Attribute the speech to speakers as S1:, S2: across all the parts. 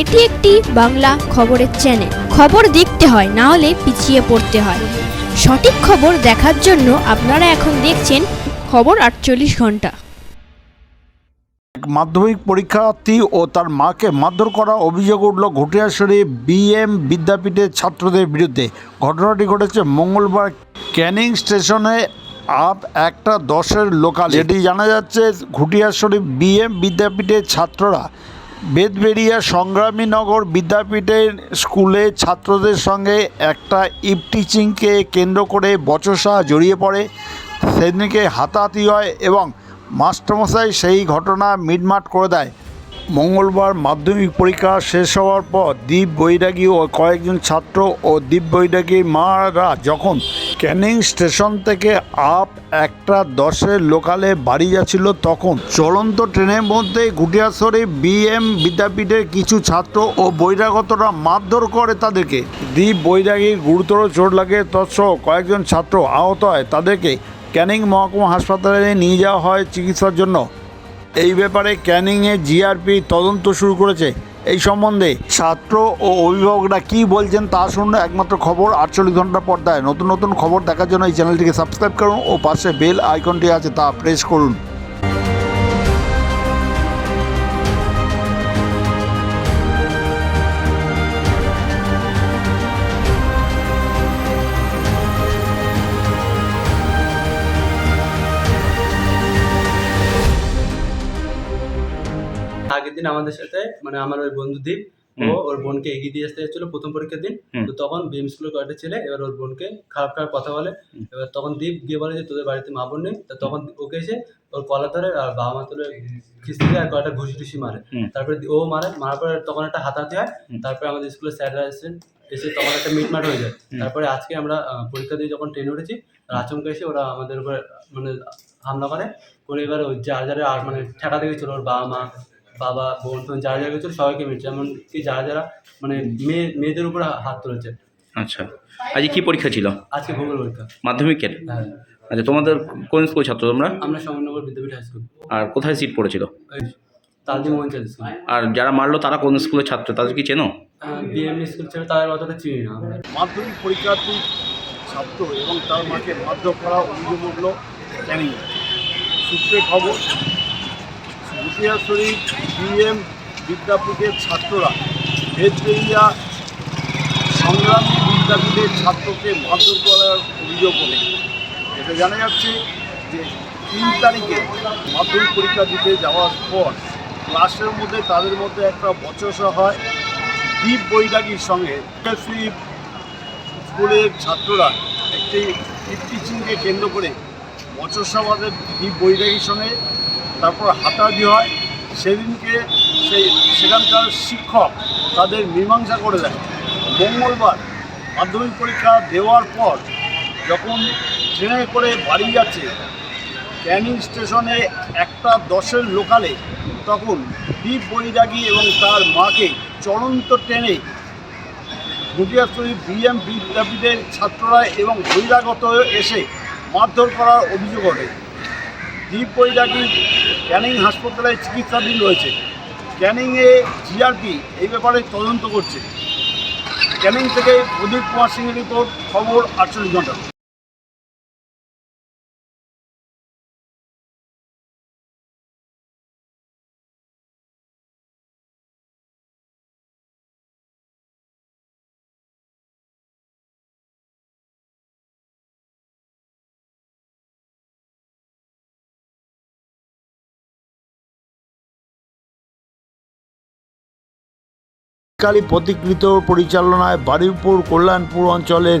S1: এটি একটি বাংলা খবরের চ্যানেল খবর দেখতে হয়, না হলে পিছিয়ে পড়তে হয়। সঠিক খবর দেখার জন্য আপনারা এখন দেখছেন খবর আটচল্লিশ
S2: ঘণ্টা। মাধ্যমিক পরীক্ষার্থী ও তার মাকে মারধর করা অভিযোগ উঠল ঘটিয়াশ্বরী বিএম বিদ্যাপীঠের ছাত্রদের বিরুদ্ধে। ঘটনাটি ঘটেছে মঙ্গলবার ক্যানিং স্টেশনে আপ একটা দশের লোকাল। যেটি জানা যাচ্ছে ঘুটিয়াশ্বরী বিএম বিদ্যাপীঠের ছাত্ররা বেদবেরিয়া সংগ্রামীনগর বিদ্যাপীঠের স্কুলে ছাত্রদের সঙ্গে একটা ইপ টিচিংকে কেন্দ্র করে বচসা জড়িয়ে পড়ে। সেদিনকে হাতাহাতি হয় এবং মাস্টারমশাই সেই ঘটনা মিটমাট করে দেয়। মঙ্গলবার মাধ্যমিক পরীক্ষা শেষ হওয়ার পর দীপ বৈরাগী ও কয়েকজন ছাত্র ও দীপ বৈরাগীর মারা যখন ক্যানিং স্টেশন থেকে আপ একটা দশের লোকালে বাড়ি যাচ্ছিল তখন চলন্ত ট্রেনের মধ্যে গুটিয়াশ্বরী বিএম বিদ্যাপীঠের কিছু ছাত্র ও বৈরাগতরা মারধর করে তাদেরকে। দীপ বৈরাগীর গুরুতর চোট লাগে তৎসহ কয়েকজন ছাত্র আহত হয় তাদেরকে ক্যানিং মহকুমা হাসপাতালে নিয়ে যাওয়া হয় চিকিৎসার জন্য। এই ব্যাপারে ক্যানিংয়ে জিআরপি তদন্ত শুরু করেছে। এই সম্বন্ধে ছাত্র ও অভিভাবকরা কি বলছেন তা শুনুন একমাত্র খবর আটচল্লিশ ঘণ্টা পর্দায়। নতুন নতুন খবর দেখার জন্য এই চ্যানেলটিকে সাবস্ক্রাইব করুন ও পাশে বেল আইকনটি আছে তা প্রেস করুন।
S3: দিন আমাদের সাথে মানে আমার ওই বন্ধু দ্বীপ ও ওর বোনকে এগিয়ে দিয়ে আসতে যাচ্ছিল প্রথম পরীক্ষার দিন। তো তখন বিএম স্কুলের কয়েকটা ছেলে এবার ওর বোনকে খারাপ খারাপ কথা বলে। এবার তখন দ্বীপ গিয়ে বলে যে তোদের বাড়িতে মা বোন নেই? তা তখন ওকে এসে ওর কলার ধরে আর বাবা মা তুলে খিস্তি দিয়ে আর কয়েকটা ঘুষি টুসি মারে। তারপরে ও মারে মারার পরে তখন একটা হাতাহাতি হয়। তারপরে আমাদের স্কুলের স্যাররা এসেছেন এসে তখন একটা মিটমাট হয়ে যায়। তারপরে আজকে আমরা পরীক্ষা দিয়ে যখন ট্রেনে উঠেছি আচমকা এসে ওরা আমাদের উপরে মানে হামলা করে। করে এবার ওই যার যারা আর মানে ঠেকাতে গেছিল ওর বাবা মা বাবা বোন যারা যারা গেছিল সবাইকে মেরেছে। এমন কি যারা যারা মানে মেয়ে মেয়েদের উপরে হাত তুলেছে।
S4: আচ্ছা। আজকে কি পরীক্ষা ছিল?
S3: আজকে ভূগোল পরীক্ষা।
S4: মাধ্যমিকের?
S3: হ্যাঁ।
S4: আচ্ছা তোমাদের কোন স্কুল ছাত্র তোমরা?
S3: আমরা সমনগর বিদ্যাপীঠ হাই স্কুল।
S4: আর কোথায় সিট পড়েছিল?
S3: ওই তালদি মোহন চাঁদ স্কুল।
S4: আর যারা মারলো তারা কোন স্কুলের ছাত্র? তাদের কি চেনো?
S3: বিএমই স্কুল ছিল তাদের অতটা চিনি না আমরা।
S2: মাধ্যমিক পরীক্ষার্থী ছাত্র এবং তার মাকে মারধর করা অভিযোগ উঠল ক্যানিং সূত্রে খবর গুটিয়াশ্বরী বিএম বিদ্যাপীঠের ছাত্ররা ভেজবেরিয়া সংগ্রামী বিদ্যাপীঠের ছাত্রকে মারধর করার অভিযোগ ওঠে। এটা জানা যাচ্ছে যে তিন তারিখে মাধ্যমিক পরীক্ষা দিতে যাওয়ার পর ক্লাসের মধ্যে তাদের মধ্যে একটা বচসা হয়। দীপ বৈরাগীর সঙ্গে স্কুলের ছাত্ররা একটি টিচিংকে কেন্দ্র করে বচসাবাদের দীপ বৈরাগীর সঙ্গে তারপর হাতাহাতি হয়। সেদিনকে সেই সেখানকার শিক্ষক তাদের মীমাংসা করে দেয়। মঙ্গলবার মাধ্যমিক পরীক্ষা দেওয়ার পর যখন ট্রেনে করে বাড়ি যাচ্ছে, ক্যানিং স্টেশনে একটা দশের লোকালে তখন দীপ বৈরাগী এবং তার মাকে চলন্ত ট্রেনে গুটিয়াশ্বরী বিএম বিদ্যাপীঠের ছাত্ররা এবং বহিরাগত এসে মারধর করার অভিযোগ ওঠে। দীপ বৈরাগী ক্যানিং হাসপাতালে চিকিৎসাধীন রয়েছে। ক্যানিংয়ে জিআরপি এই ব্যাপারে তদন্ত করছে। ক্যানিং থেকে প্রদীপ কুমার সিংয়ের রিপোর্ট, খবর আটচল্লিশ ঘণ্টা। কালী প্রতিকৃত পরিচালনায় বারুইপুর কল্যাণপুর অঞ্চলের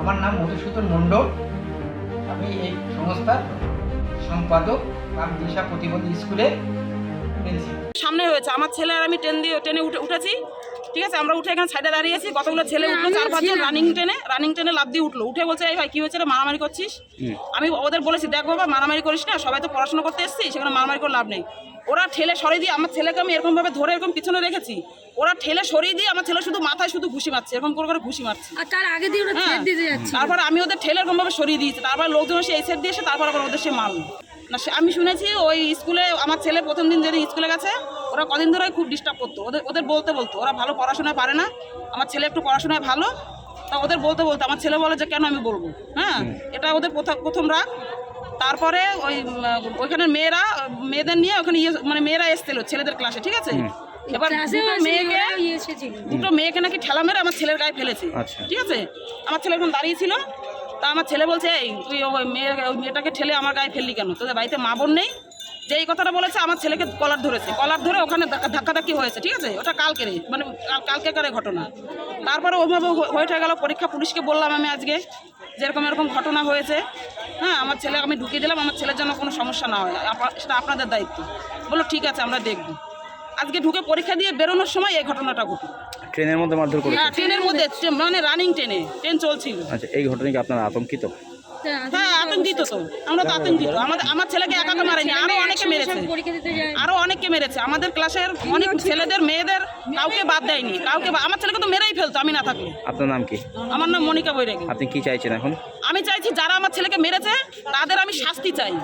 S5: আমার নাম মধুসূদন মণ্ডল। আমি এই সংস্থার সম্পাদক রাম দিশা প্রতিবন্ধী প্রিন্সিপাল।
S6: সামনে হয়েছে আমার ছেলে আর আমি ট্রেন দিয়ে ট্রেনে উঠে উঠেছি। ঠিক আছে আমরা উঠে এখানে সাইডে দাঁড়িয়েছি কতগুলো ছেলে উঠল? চার পাঁচজন রানিং ট্রেনে রানিং ট্রেনে লাভ দিয়ে উঠল। উঠে বলছে এই ভাই কি হয়েছে মারামারি করছিস? আমি ওদের বলেছি দেখ বাবা মারামারি করিস না। সবাই তো পড়াশোনা করতে এসেছি সেখানে মারামারি করে লাভ নেই। ওরা ঠেলে সরিয়ে দিয়ে আমার ছেলেকে আমি এরকম ভাবে ধরে এরকম পিছনে রেখেছি। ওরা ঠেলে সরিয়ে দিয়ে আমার ছেলে শুধু মাথায় শুধু ঘুষি মারছে এরকম করে করে ঘুষি মারছে।
S7: আর তার আগে দিয়ে ওরা
S6: হ্যাঁ।
S7: ছেড়ে দিতে যাচ্ছে।
S6: তারপর আমি ওদের ঠেলে এরকম ভাবে সরিয়ে দিয়েছি তারপর লোকজন এসে এই সাইড দিয়ে এসে তারপর আবার ওদের সে মারলো। না সে- আমি শুনেছি ওই স্কুলে আমার ছেলে প্রথম দিন যেদিন স্কুলে গেছে ওরা কদিন ধরে খুব ডিস্টার্ব করতো। ওদের ওদের বলতে বলতো ওরা ভালো পড়াশোনায় পারে না আমার ছেলে একটু পড়াশোনায় ভালো। তা ওদের বলতে বলতো আমার ছেলে বলে যে কেন আমি বলব? হ্যাঁ এটা ওদের প্রথম প্রথম রাগ। তারপরে ওই ওইখানে মেয়েরা মেয়েদের নিয়ে ওখানে ইয়ে মানে মেয়েরা এসছিল ছেলেদের ক্লাসে ঠিক আছে? এবার দুটো মেয়েকে দুটো মেয়েকে নাকি ঠেলা মেরে আমার ছেলের গায়ে ফেলেছে
S4: আচ্ছা।
S6: ঠিক আছে? আমার ছেলে এখন দাঁড়িয়ে ছিল। তা আমার ছেলে বলছে এই তুই ওই মেয়ে ওই মেয়েটাকে ঠেলে আমার গায়ে ফেললি কেন? তোদের বাড়িতে মা বোন নেই? যে এই কথাটা বলেছে আমার ছেলেকে কলার ধরেছে। কলার ধরে ওখানে ধাক্কা ধাক্কাধাক্কি হয়েছে ঠিক আছে? ওটা কালকের মানে কাল- কালকেকারের ঘটনা। তারপরে ওভাবে হয়ে গেল পরীক্ষা পুলিশকে বললাম আমি আজকে। যেরকম এরকম ঘটনা হয়েছে হ্যাঁ আমার ছেলে আমি ঢুকিয়ে দিলাম আমার ছেলের জন্য কোনো সমস্যা না হয়। আপা- সেটা আপনাদের দায়িত্ব। বলল ঠিক আছে আমরা দেখব। আজকে ঢুকে পরীক্ষা দিয়ে বেরোনোর সময় এই ঘটনাটা ঘটে
S4: ট্রেনের মধ্যে মারধর করেছে?
S6: হ্যাঁ ট্রেনের মধ্যে মানে রানিং ট্রেনে ট্রেন চলছিল।
S4: আচ্ছা এই ঘটনায় কি আপনারা আতঙ্কিত?
S6: হ্যাঁ আতঙ্কিত তো। আমরা তো আতঙ্কিত। আমাদের আমার ছেলেকে একা মারেনি আরও অনেকে মেরেছে আরও অনেককে মেরেছে। আমাদের ক্লাসের অনেক ছেলেদের মেয়েদের কাউকে বাদ দেয়নি। কাউকে আমার ছেলেকে তো মেরেই ফেলতো আমি না থাকলে।
S4: আপনার নাম কি?
S6: আমার নাম মনিকা বৈরাগী।
S4: আপনি কি চাইছেন এখন?
S6: আমি চাইছি যারা আমার ছেলেকে মেরেছে তাদের আমি শাস্তি চাই।